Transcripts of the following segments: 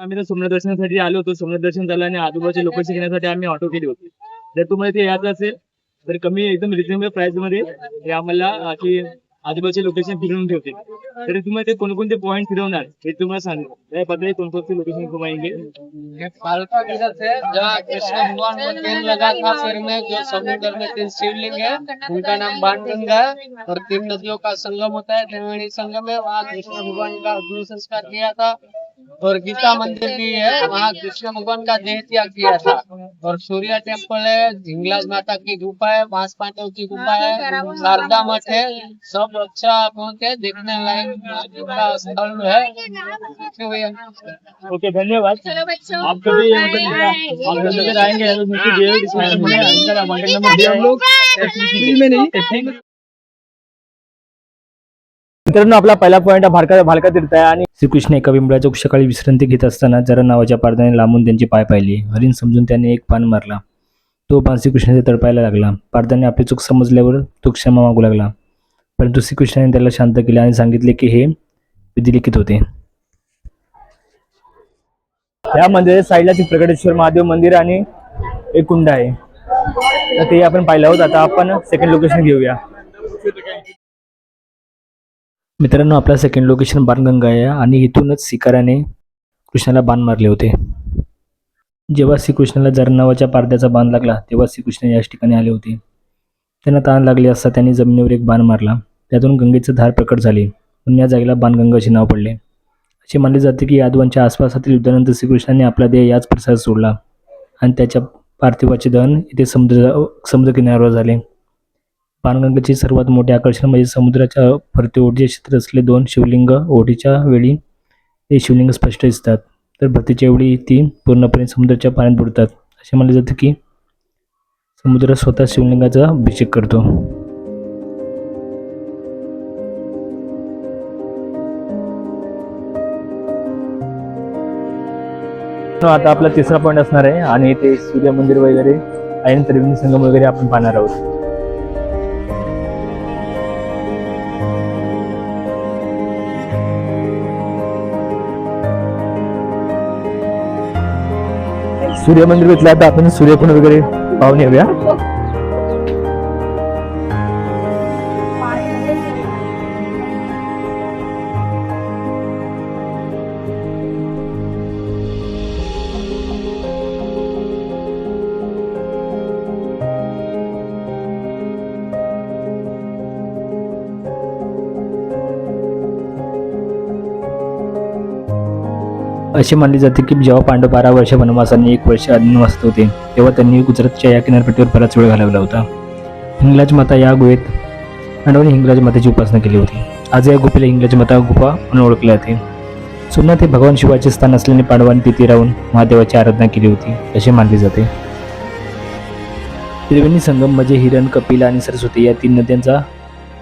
आम्ही तर सोमनाथ दर्शनासाठी आलो होतो. सोमनाथ दर्शन झालं आणि आजूबाजूचे लोकेशन घेण्यासाठी आम्ही ऑटो केली होती. जर तुम्हाला ते यायचं असेल तर कमी एकदम रिझनेबल प्राइसमध्ये हे आम्हाला अशी आजूबाजूचे लोकेशन फिरवून ठेवते तरी तुम्हाला ते कोणकोणते पॉईंट फिरवणार हे तुम्हाला सांगेल त्या पद्धतीने कोणकोणते लोकेशन घुमाएंगे पालका किधर से जहाँ कृष्ण भगवान को तेल लगा था सिर में जो समुद्र में तीन शिवलिंग है उनका नाम बाणगंगा है और तीन नदियों का संगम होता है त्रिवेणी संगम है वहाँ कृष्ण भगवान का गुरु संस्कार किया था. और गीता मंदिर भी है वहाँ कृष्ण भगवान का देह त्याग किया था। और सूर्य टेंपल है हिंगलाज माता की गुफा है बाँस पांडव की गुफा है शारदा मठ है सब अच्छा बहुत है देखने लायक स्थल है। ओके धन्यवाद। आप कभी आप आएँगे तो नंबर दिया हम लोग में नहीं। मित्रांनो आपला पहिला पॉईंट हा भालका भालका तीर्थ आहे आणि श्रीकृष्ण एका बिंबळाच्या वृक्षाखाली विश्रांती घेत असताना जरा नावाच्या पारदाने लांबून त्यांचे पाय पाहिले. हरिण समजून त्याने एक पान मारला. तो पान श्रीकृष्णाने तडपायला लागला. पारदाने आपली चूक समजल्यावर तो क्षमा मागू लागला. परंतु श्रीकृष्णाने त्याला शांत केले आणि सांगितले की हे विधिलिखित होते. या मंदिराच्या साईडला ती प्रकटेश्वर महादेव मंदिर आणि एक कुंड आहे. तर ते आपण पाहिलं आहोत. आता आपण सेकंड लोकेशन घेऊया. मित्रांनो आपला सेकंड लोकेशन बाणगंगा आहे आणि इथूनच शिकाऱ्याने कृष्णाला बाण मारले होते. जेव्हा श्रीकृष्णाला जर नावाच्या पारद्याचा बाण लागला तेव्हा श्रीकृष्ण याच ठिकाणी आले होते. त्यांना ताण लागले असता त्यांनी जमिनीवर एक बाण मारला. त्यातून गंगेचं धार प्रकट झाले. म्हणून या जागेला बाणगंगाचे नाव पडले. असे मानले जाते की यादवांच्या आसपासातील युद्धानंतर श्रीकृष्णाने आपला देह याच प्रसाद सोडला आणि त्याच्या पार्थिवाचे दहन इथे समुद्र समुद्रकिनाऱ्यावर झाले. बाणगंगेचे सर्वात मोठे आकर्षण म्हणजे समुद्राच्या फरते ओढीचे क्षेत्र असले दोन शिवलिंग ओढीच्या वेळी हे शिवलिंग स्पष्ट दिसतात. तर भरतीच्या वेळी ती पूर्णपणे समुद्राच्या पाण्यात बुडतात. असे मानले जाते की समुद्र स्वतः शिवलिंगाचा अभिषेक करतो. आता आपला तिसरा पॉईंट असणार आहे आणि ते सूर्य मंदिर वगैरे ऐन त्रिवेणी संगम वगैरे आपण पाहणार आहोत. सूर्य मंदिर घेतलं आता आपण सूर्यकुंड वगैरे पाहून येऊया. असे मानले जाते की जेव्हा पांडव बारा वर्ष वनवासाने एक वर्ष अज्ञानवासात होते तेव्हा त्यांनी गुजरातच्या या किनारपट्टीवर बराच वेळ घालवला होता. हिंगलाज माता या गुहेत पांडवांनी हिंगलाज मातेची उपासना केली होती. आज या गुफेला हिंगलाज माता गुफा म्हणून ओळखले जाते. सोमनाथ हे भगवान शिवाचे स्थान असल्याने पांडवांनी तिथे राहून महादेवाची आराधना केली होती असे मानले जाते. त्रिवेणी संगम म्हणजे हिरण कपिला आणि सरस्वती या तीन नद्यांचा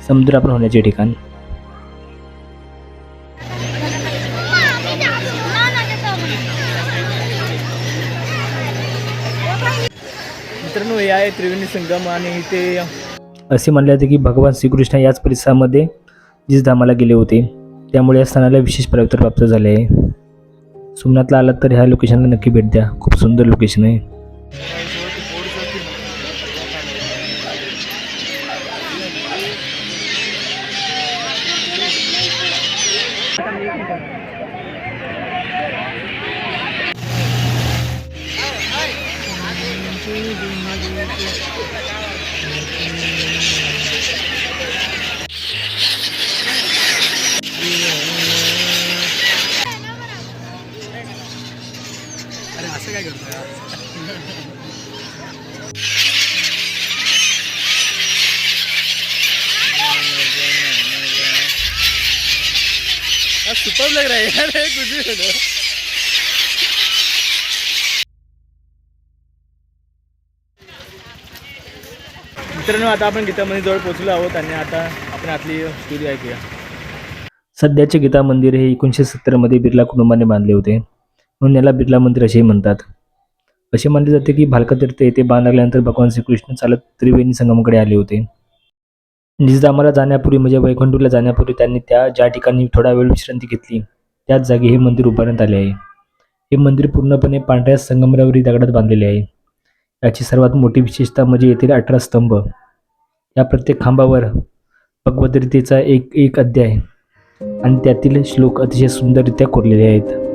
समुद्रापण होण्याचे ठिकाण. मित्रांनो हे आहे त्रिवेणी संगम आणि इथे असे म्हणले जाते की भगवान श्रीकृष्ण याच परिसरामध्ये जिजधामाला गेले होते. त्यामुळे या स्थानाला विशेष पवित्र प्राप्त झाले आहे. सोमनाथला आलात तर ह्या लोकेशनला नक्की भेट द्या. खूप सुंदर लोकेशन आहे. सुपर लग रहा है यार कुछ भी मित्रांनो आता आपण गीतामध्ये जवळ पोहोचलो आहोत आणि आता आपण आतली स्टोरी ऐकूया. सध्याचे गीता मंदिर हे एकोणीसशे सत्तरमध्ये बिर्ला कुटुंबाने बांधले होते. म्हणून याला बिर्ला मंदिर असेही म्हणतात. असे मानले जाते की भालका तीर्थ येथे बांध लागल्यानंतर भगवान श्रीकृष्ण चालत त्रिवेणी संगमाकडे आले होते. निजधामाला जाण्यापूर्वी म्हणजे वैकुंठूला जाण्यापूर्वी त्यांनी त्या ज्या ठिकाणी थोडा वेळ विश्रांती घेतली त्याच जागी हे मंदिर उभारण्यात आले आहे. हे मंदिर पूर्णपणे पांढऱ्या संगमरावरी दगडात बांधलेले आहे. याची सर्वात मोठी विशेषता म्हणजे येथील अठरा स्तंभ. या प्रत्येक खांबावर भगवद्गीतेचा एक एक अध्याय आणि त्यातील श्लोक अतिशय सुंदररित्या कोरलेले आहेत.